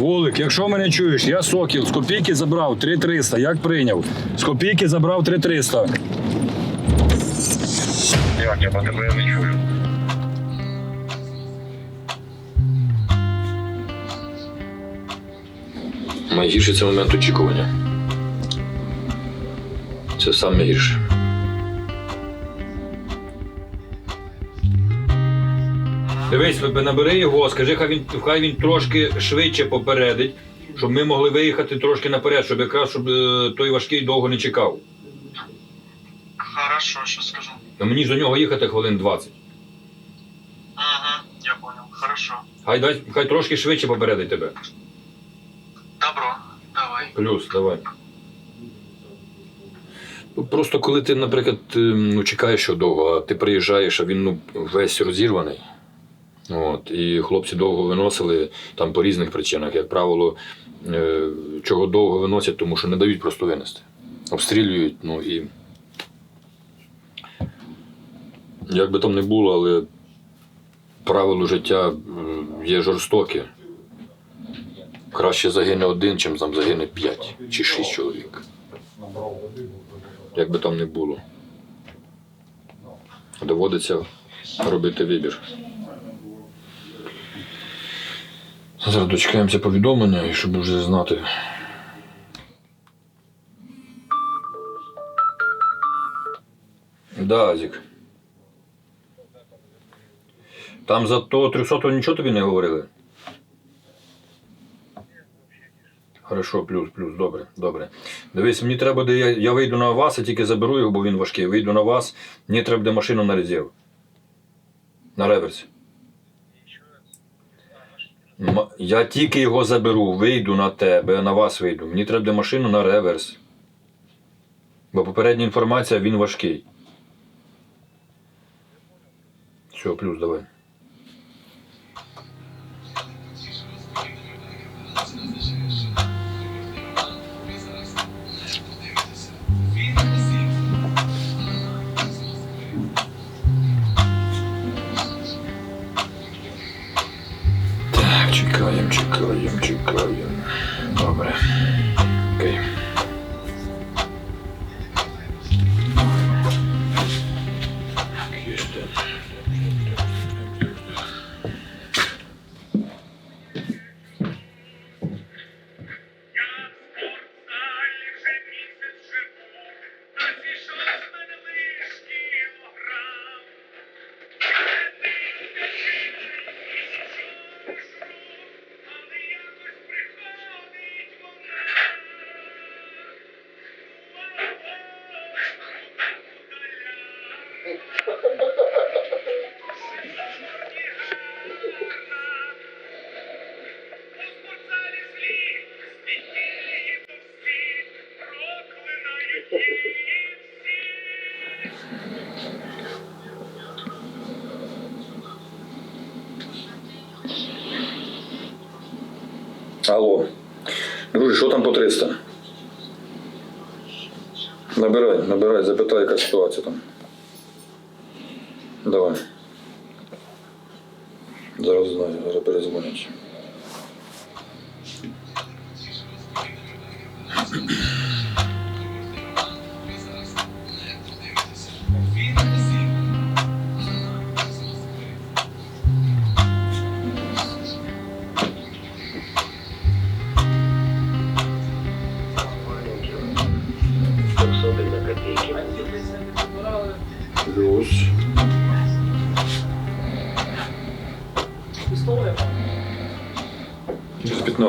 Вулик, якщо мене чуєш, я сокіл, з копійки забрав 3300, як прийняв? З копійки забрав 3300. Як я по тебе не чую? Найгірший це момент очікування. Це саме гірше. Дивись, набери його, скажи, хай він, хай він трошки швидше попередить, щоб ми могли виїхати трошки наперед, щоб якраз щоб е, той важкий довго не чекав. Хорошо, що скажу. Мені ж до нього їхати хвилин 20. Ага, я понял. Хорошо. Хай дай, хай трошки швидше попередить тебе. Добро, давай. Плюс, давай. Ну, Просто коли ти, наприклад, е, ну, чекаєш що довго, а ти приїжджаєш, а він ну, весь розірваний. От, і хлопці довго виносили там по різних причинах. Як правило, е, чого довго виносять, тому що не дають просто винести. Обстрілюють, ну і. Як би там не було, але правило життя е, є жорстоке. Краще загине один, чим там загине п'ять чи шість чоловік. Як би там не було. Доводиться робити вибір. Зараз дочекаємося повідомлення, щоб вже знати. Да, Азік. Там за то 300 нічого тобі не говорили? Хорошо, плюс, плюс, добре, добре. Дивись, мені треба буде, я, я вийду на вас, я тільки заберу його, бо він важкий. Вийду на вас, мені треба буде машину на резерв. На реверсі. Я тільки його заберу, вийду на тебе, на вас вийду. Мені треба буде машину на реверс. Бо попередня інформація, він важкий. Все, плюс, давай. Jemczyk, jemczyk, Dobra. Okej. Okay. Алло. Друже, що там по 300? Набирай, набирай, запитай, яка ситуація там. Давай. Зараз знаю, зараз перезвонять.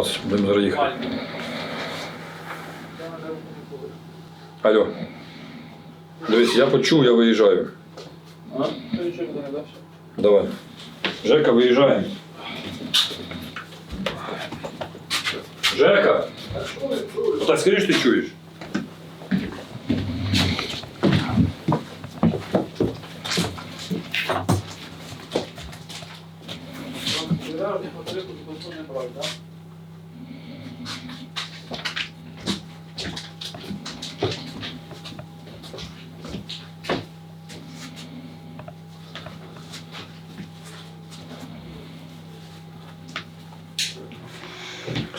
15, будемо зараз їхати. Алло. Дивись, я почув, я виїжджаю. Давай. Жека, виїжджаємо. Жека! Так скажи, що ти чуєш?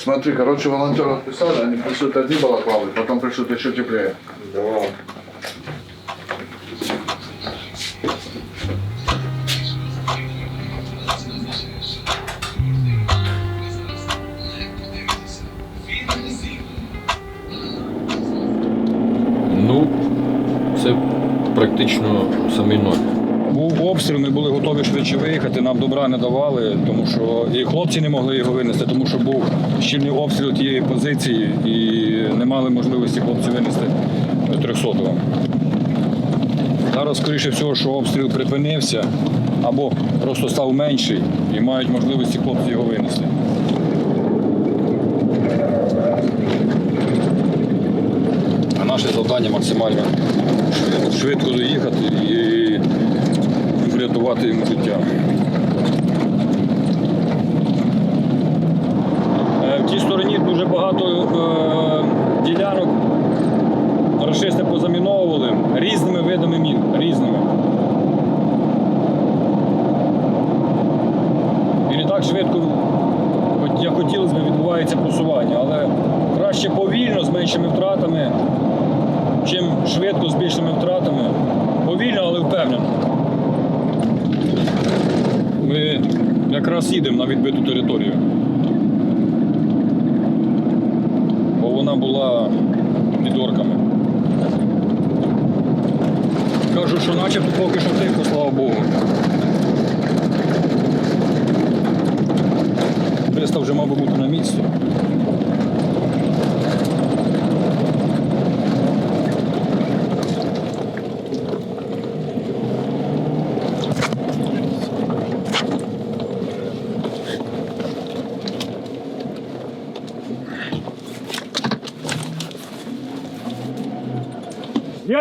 Смотри, короче, волонтеры отписали, они пришлют одни балаклавы, потом пришлют еще теплее. Ну, добра не давали, тому що і хлопці не могли його винести, тому що був щільний обстріл тієї позиції і не мали можливості хлопці винести 300-го. Зараз, скоріше всього, що обстріл припинився або просто став менший і мають можливості хлопці його винести. А наше завдання максимально швидко- доїхати і врятувати йому життя. Е, В тій стороні дуже багато е, ділянок рашисти позаміновували різними видами мін. Різними. І не так швидко, як хотілося б, відбувається просування, але краще повільно з меншими втратами, чим швидко з більшими втратами. Повільно, але впевнено. Ми якраз їдемо на відбиту територію. Бо вона була під орками. Кажу, що начебто поки що тихо, слава Богу. 300 вже мав би бути на місці.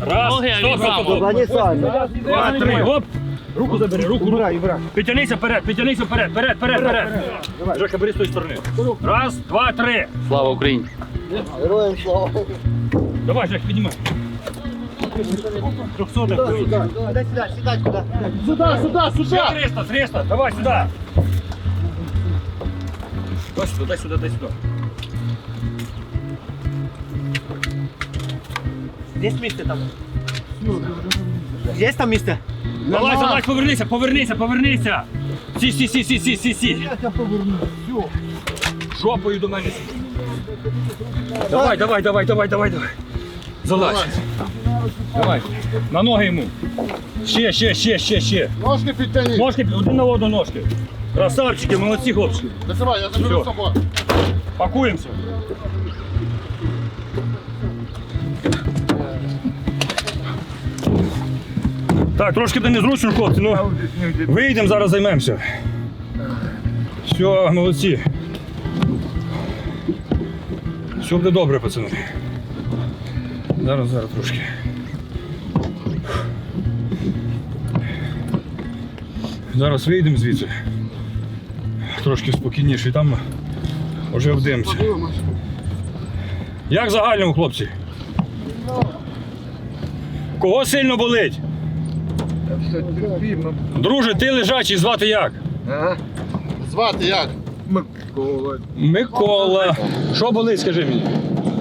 Раз, стоп, стоп, стоп. Два, три, оп. Руку забери, руку, руку. Підтягнися вперед, підтягнися вперед, вперед, вперед, вперед. Жека, бери з тої сторони. Раз, два, три. Слава Україні! Давай, Жек, піднімай. Трехсотых. Сюда, сюда, сюда. 300, 300, давай сюда. Дай сюда, дай сюда, дай сюда. Есть місце там? Є там місце? Залазь, залазь, повернися, повернися, повернися. Сі, сі, сі, сі, сі, сі, сі. Я тебе поверну, Жопою до мене. Давай, давай, давай, давай, давай, давай. Залазь. Давай. На ноги йому. Ще, ще, ще, ще, ще. Ножки підтягни. Ножки, один на воду ножки. Красавчики, молодці хлопці. Доставай, я заберу з собою. Пакуємося. Так, трошки де незручно, хлопці, ну вийдемо, зараз займемося. Все, молодці. Все буде добре, пацани. Зараз, зараз трошки. Зараз вийдемо звідси. Трошки спокійніше і там вже вдимося. Як в загальному, хлопці? Кого сильно болить? Друже, ти лежачий, звати як? Звати як? Микола. Микола. Що болить, скажи мені?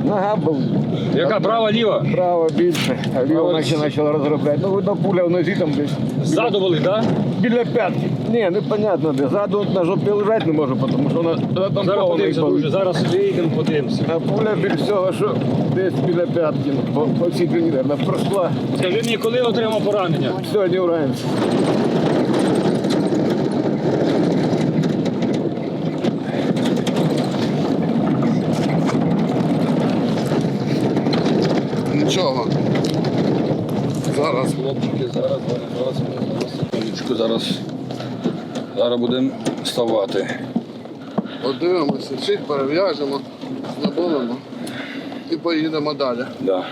Нога був Яка права, ліва? право більше, а ліво наче почала розробляти. Ну, видно, пуля в нозі там десь. Ззаду болить, так? Біля п'ятки. Ні, непонятно де. Ззаду от на жопі лежати не можу, тому що вона Зараз подивимося, друже. Зараз вийдемо, подивимося. А пуля біль всього, що десь біля п'ятки, ну, по, по всій длині, вона пройшла Скажи мені, коли отримав поранення? сьогодні вранці. чого? Зараз, хлопчики, зараз, зараз, зараз, секундочку, зараз. Зараз будемо вставати. Подивимося, всіх перев'яжемо, заболимо і поїдемо далі. Да.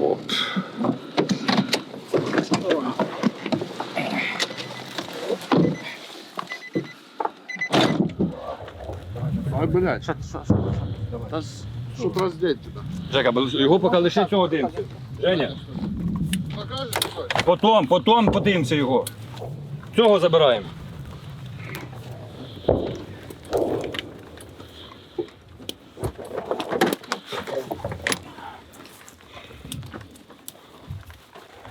От. Ай, блядь. Что, что, что? Давай. Та, що роздеть тебе? Жека, бо його поки лише цього димця. Женя, потом, потом подивимося його. Цього забираємо.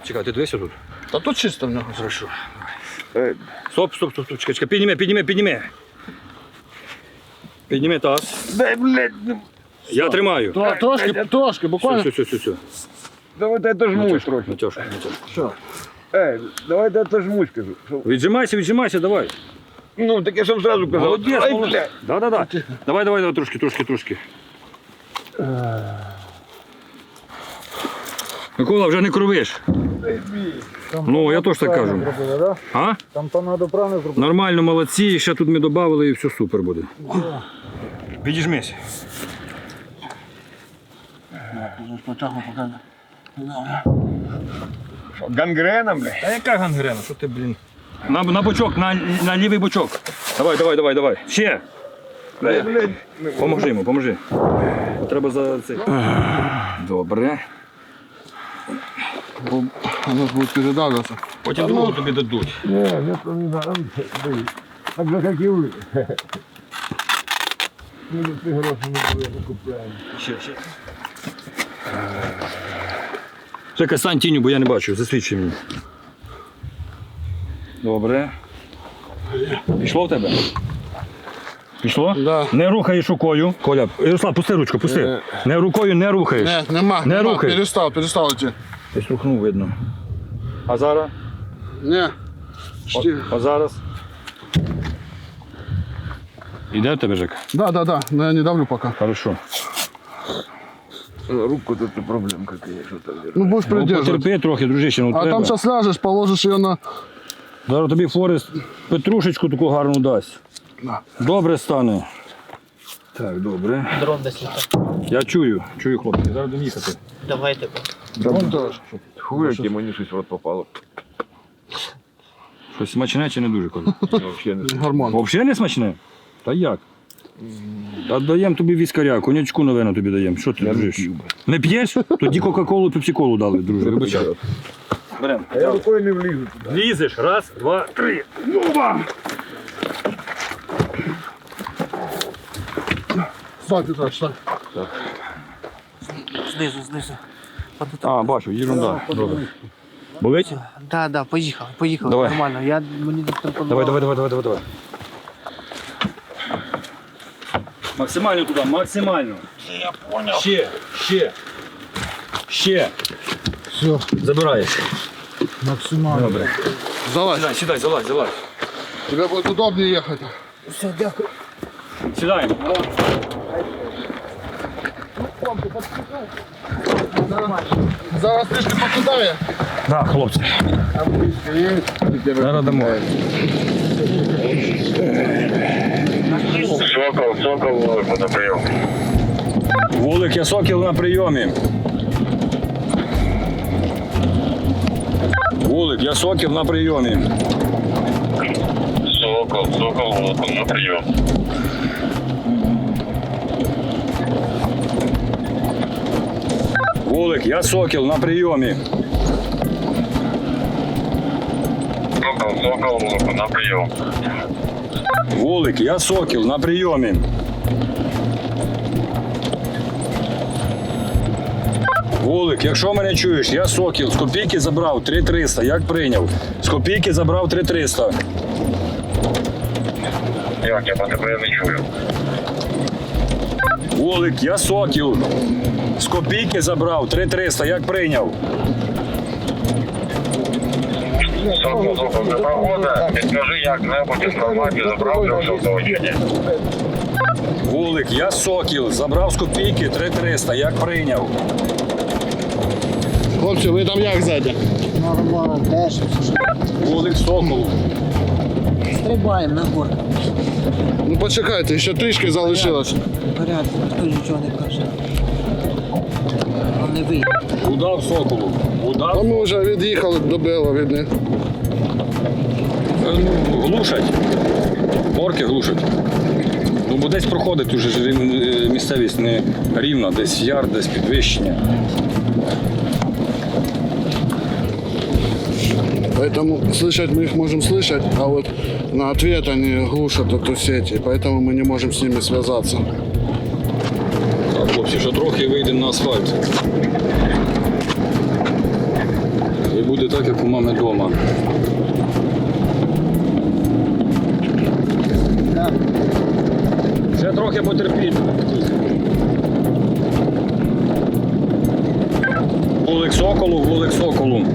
Чекай, ти дивишся тут? Та тут чисто в нього. Хорошо. Стоп, стоп, стоп, стоп, чекай, чекай, підніми, підніми, підніми. Підніми таз. Дай, блядь, Я тримаю. То, трошки, трошки, буквально. Все, все, все, все. давайте отожмусь трохи. Натяжка, натяжка. Ей, давайте отожмусь, кажу. Що- Віджимайся, віджимайся, давай. Ну, так я ж вам зразу казав. Молодець, Ай, молодець. блядь. Да, да, да. Давай, давай, давай, трошки, трошки, трошки. Микола, вже не кровиш. Ну, я теж так кажу. А? Там то треба правильно зробити. Нормально, молодці, ще тут ми додали і все супер буде. Підіжмись. Гангрена, блядь. А яка гангрена? Що ти, блін? На, на бочок, на, на лівий бочок. Давай, давай, давай, давай. Ще. Блядь. Поможи йому, поможи. Треба за цей. Добре. Бо воно ж буде передавлятися. Потім другу тобі дадуть. Не, не то не надо. Так же, как и вы. Ну, ты гроши не буде, не купляємо. Ще, ще. Чекай, стань тінню, бо я не бачу. Засвідчи мені. Добре. Пішло в тебе? Пішло? Да. Не рухаєш рукою. Коля, Ярослав, пусти ручку, пусти. Не рукою не рухаєш. Не, нема, Не нема, рухай. перестав, перестав йти. Десь рухнув, видно. А зараз? Не. Штіль. А зараз? Іде в тебе, Жек? Да, да, да, но я не давлю пока. Хорошо. Руку тут и проблем какие, что там держать. Ну будешь Ну, придерживать. потерпи трохи, дружище, ну А треба. там сейчас ляжешь, положишь ее на... Зараз тобі Форест петрушечку таку гарну дасть. На. Добре стане. Так, добре. Дрон десь літає. Я чую, чую, хлопці. Зараз будемо їхати. Давайте. Вон тоже. Хуй, як мені щось в рот попало. Щось смачне чи не дуже, Коля? Вообще не Гормон. Взагалі не смачне? Та як? Та даємо тобі віскаря, конячку новину тобі даємо. Що ти дружиш? Не п'єш? Тоді Кока-Колу, Пепсі-Колу дали, друже. Вибачай. Беремо. Я рукою не влізу туди. Лізеш. Раз, два, три. Ну вам! Стой, Петрович, стой. Знизу, знизу. А, бачу, ерунда. Добре. Болить? Так, так, поїхали, поїхали, Давай. нормально. Я, мені Давай, давай, давай, давай, давай, давай. Максимально туди, максимально. Я понял. Ще, ще. Ще. Все, Забираєш. максимально. Добре. Залазь. Сідай, сідай, залазь, залазь. Тебе будет удобнее ехать. Сідаємо. Зараз трішки покидає. Так, хлопці. Зараз дамо. Сокол, сокол, на прийом. Вулик, я сокіл на прийомі. Вулик, я сокіл на прийомі. Сокол, сокол, на прийом. Вулик, я сокіл на прийомі. Сокол, сокол, на прийом. Вулик, я сокіл на прийомі. Вулик, якщо мене чуєш, я сокіл. З копійки забрав 3300. Як прийняв? З копійки забрав 3300. Як, я по тебе не чую. Вулик, я сокіл. З копійки забрав 3300. Як прийняв? Сокол, сокол, не проходить. Підкажи, як-небудь інформацію забрав для Вулик, я сокіл. Забрав з копійки 3300. Як прийняв? Хлопці, ви там як ззаді? Нормально, теж. Вулик Соколу. Стрибаємо на горку. Ну почекайте, ще трішки залишилось. Порядок, ніхто нічого не каже. Ну не вийде. Удав Соколу. А Удав. ми вже від'їхали до Бела від них. Е, ну, Глушать. Орки глушать. Ну, бо десь проходить уже ж рів- е, місцевість не рівна, десь яр, десь підвищення. Поэтому слышать мы их можем слышать, а вот на ответ они глушат эту сеть, и поэтому мы не можем с ними связаться. Хлопці, ще трохи вийдемо на асфальт. І буде так, як у мами вдома. Ще трохи потерпіть. Вулик Соколу, вулик Соколу.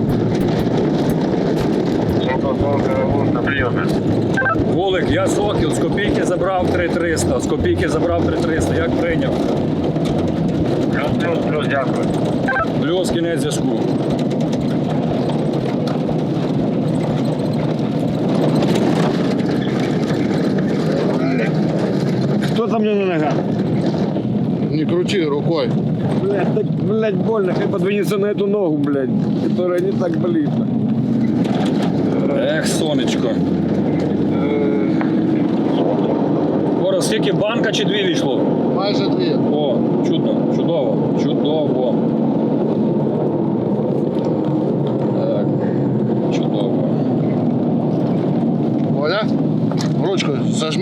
Вулик, я Сокіл, з копійки забрав 3300, з копійки забрав 3300, як прийняв. Плюс, плюс, плюс, дякую. Плюс кінець зв'язку. Кто там мне на ногах? Не крути рукой. Блядь, так, блядь, больно. Хай подвинется на эту ногу, блядь, которая не так болит. Ех, сонечко. Скільки банка чи дві війшло? Майже дві. О, чудно,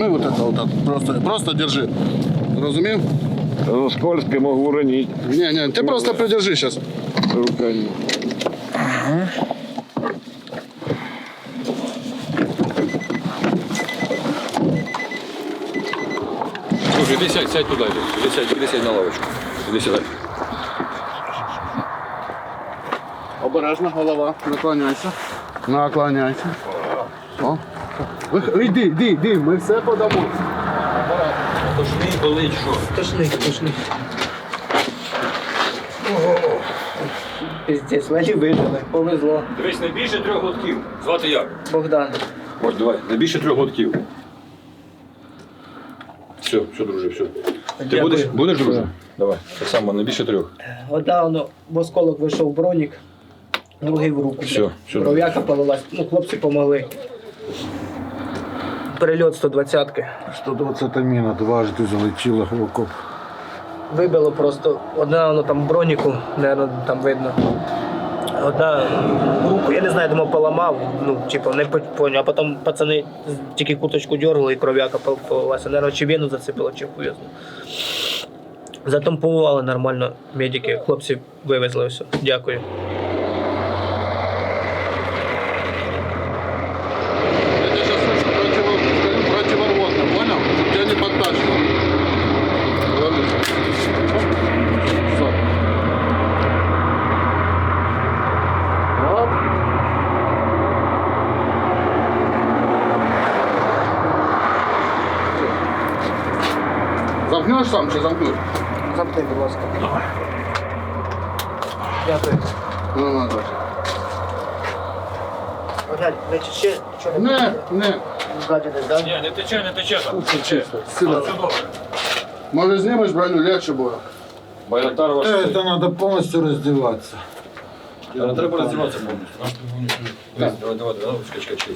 ручку зажми вот это вот так. Просто, просто держи. Разумел? Ну, скользко, могу уронить. Не, не, ты просто придержи сейчас. Руками. Слушай, іди сядь, сядь туди, іди сядь, іди сядь на лавочку. Іди сідай. Обережно, голова. Наклоняйся. Наклоняйся. О. Ви- Йди, йди, йди, ми все подамо. Тошний болить, що? Тошний, тошний. Піздець, ледь вижили, повезло. Дивись, не більше трьох глотків. Звати як? Богдан. Ось, давай, не більше трьох глотків. Все, все, друже, все. Ти Дякую. будеш, будеш, друже? Давай, так само, не більше трьох. Одна воно в осколок вийшов бронік, другий в руку. Все, все. Кров'яка полилась. Ну, хлопці помогли. Перельот 120-ки. 120 міна дважди залетіла в окоп. Вибило просто. Одна воно там броніку, наверное, там видно. Одна руку, я не знаю, думав, поламав, ну, типу, не поняв, а потім пацани тільки куточку дергали і кров'яка пол- полилася. Наверное, чи вену зацепило, чи хуй. його знає. Затампували нормально медики, хлопці вивезли все. Дякую. Я тебя сейчас слышу противо- противорвотно, понял? Чтоб тебя не подтачивало. Ложись. Всё. Оп. Замкнешь сам, чи замкнуть? Замкни, будь ласка. Дякую. Ну. Глянь, ще нічого не Не, не. ззаді не здав. Ні, не тече, не тече там. Чисто. Сила. Все добре. Може знімеш броню, легше буде. Байрактар ваш. Это надо полностью раздеваться. Та треба роздіватися повністю. Давай, давай, давай, давай, чекай, чекай, чекай,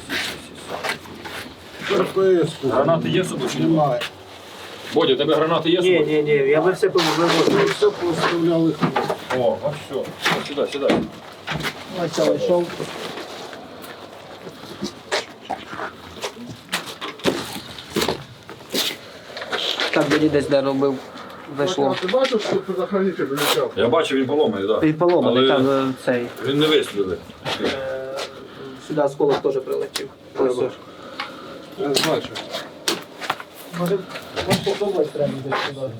стій, стій, стій. Гранати є собою чи немає? Бодя, у тебе гранати є Ні, ні, ні, я би все вивозив. Все поставляли. О, а все. Сюди, сюди. Начало йшов. Так, мені десь де робив. Вийшло. Ти бачив, що тут охранитель вилетів? Я бачив, він поломаний, так. І поломаний, Але- там е, цей. Він не вистрілив. е, Сюди осколок теж прилетів. Ось ось. Я бачу. Може, може треба десь сюди.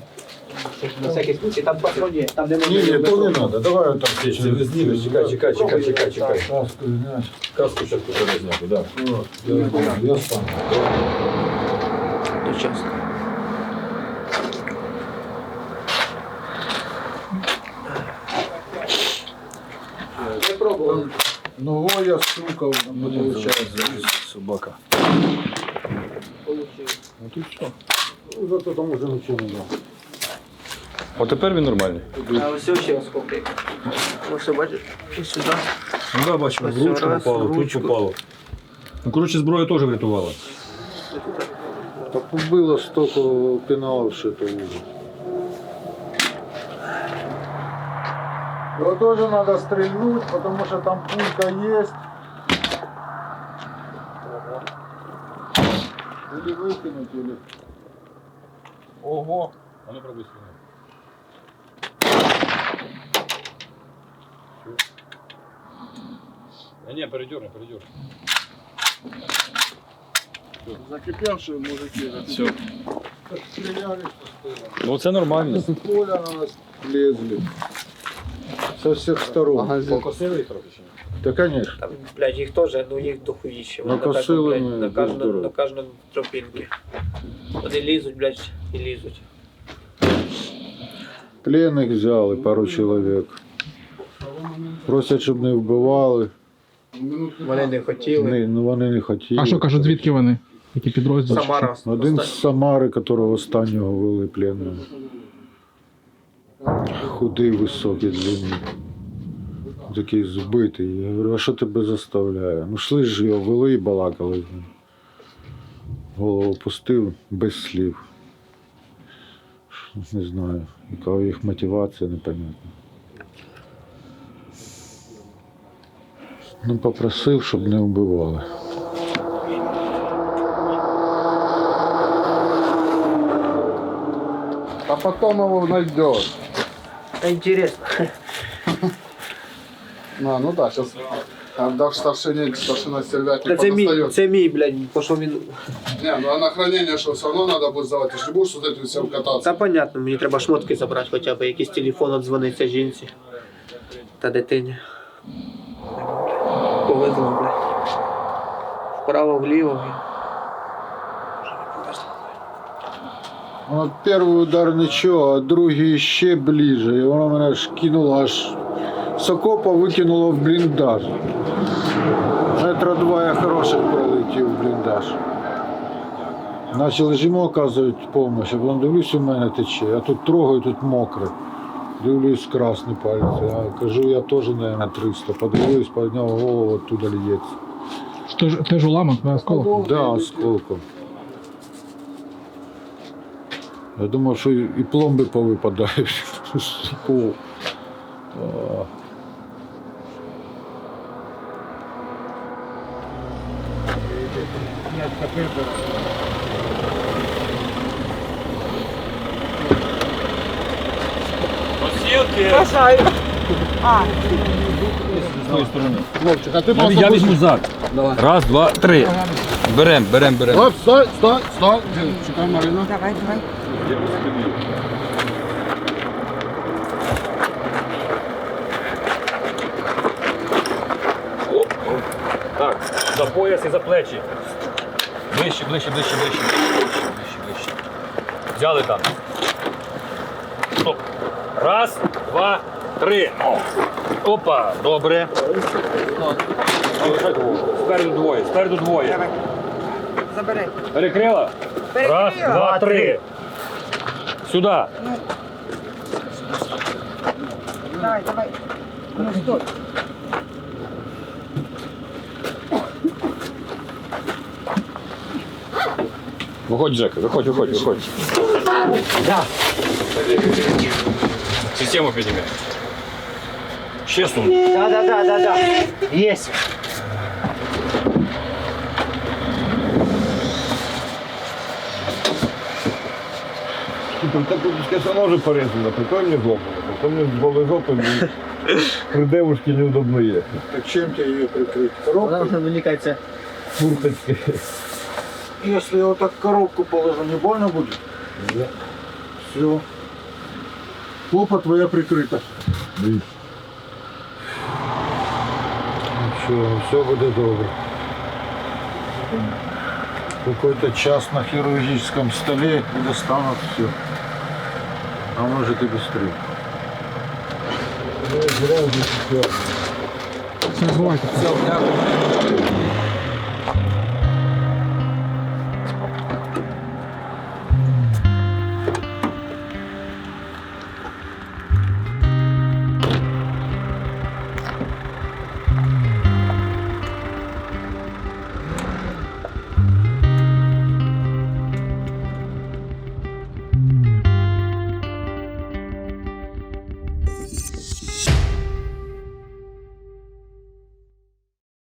На всякий случай, там патрон є, там Не, можна. не, то не надо. Давай вот так. Це ви знімеш, чекай, чекай, чекай, чекай, чекай. Каску, знаешь. Каску зараз треба зняти, так. Я я сам. Дочасно. Не пробували. Ногой я стукав, не Ну, Зато тому вже нічого не дав. От тепер він нормальний. А ось ще осколки. Ось бачиш? Ось сюди. Ну да, Ось в ручку раз, попало, тут ручку. попало. Ну, коротше, зброя теж врятувала. Так було стільки пеналів, що це ужас. Его тоже надо стрельнуть, потому что там пулька есть. Или выкинуть, или... Ого! А ну пробуй сюди. А ні, передерни, передерни. Закипевшие мужики. Все. Стреляли, что. Ну це нормально. С поля на нас лезли. Со всех сторон. Покосили їх трохи чи ні? Да, конечно. Там, блядь, їх теж, ну їх дохуїще. Вони Накосили так, блядь, на дороги. на кожну тропінки. Вони лізуть, блядь, і лізуть. Пленных взяли пару чоловік. Просять, щоб не вбивали. Вони не хотіли. Не, ну вони не хотіли. А що кажуть, звідки вони? Які підрозділи? Самара. Один з Самари, якого останнього вели пленного. Худий, високий, длинний. Такий збитий. Я говорю, а що тебе заставляє? Ну йшли ж його, вели і балакали. Голову пустив без слів. Не знаю, яка їх мотивація, непонятно. Ну, попросив, щоб не вбивали. А потом его найдешь. Та інтересно. А, ну да, сейчас отдашь старшине, старшина не Та це мій, подостает. це мій, блядь, бо що він. Не, ну а на хранение что, все равно надо будет сдавать. Ты же не этим всем кататься. Та понятно, мені треба шмотки забрати хоча б, якийсь телефон обдзвониться жінці та дитині. Повезло, блядь. Вправо, вліво. От перший удар нічого, а другий ще ближче. І воно мене ж кинуло аж з окопа викинуло в бліндаж. Метра два я хороших пролетів в бліндаж. Наче лежимо, оказують допомогу, а потім дивлюсь, у мене тече. Я тут трогаю, тут мокре. Дивлюсь, красні пальці. Я кажу, я теж, мабуть, 300. Подивлюсь, підняв голову, оттуда лється. Теж, теж уламок на осколок? Да, осколком. Я думав, що і пломби повипадають. А. Посілки! З тої сторони. Вовчик, а ты Я, просто я візьму зад. Раз, два, три. Берем, берем, берем. Стоп, стой, стой, стой. Чекай, Марина. Давай, давай. Так, за пояс і за плечі. Ближче, ближче, ближче, ближче. Ближче, ближче, ближче. Взяли там. Стоп. Раз, два, три. Опа, добре. Спереду двоє, спереду двоє. Давай. Забирай. Перекрила? Раз, два, три. Сюди. Давай, давай. Ну, стой. Виходь, Жека, виходь, виходь, виходь. Систему підніми. Ще сум. Да, да, да, да, да. Есть. Так я сама вже порезала, прикольно не зломано. Потім мені злови жопи, мені при девушці неудобно є. Так чим тебе її прикрити? Вона Коробкою? вже мені кажеться. Если я вот так коробку положу, не больно будет? Нет. Все. Попа твоя прикрыта. Ничего, все будет добре. Какой-то час на хирургическом столе и достанут все. А может и быстрее. Все, бувайте. Все.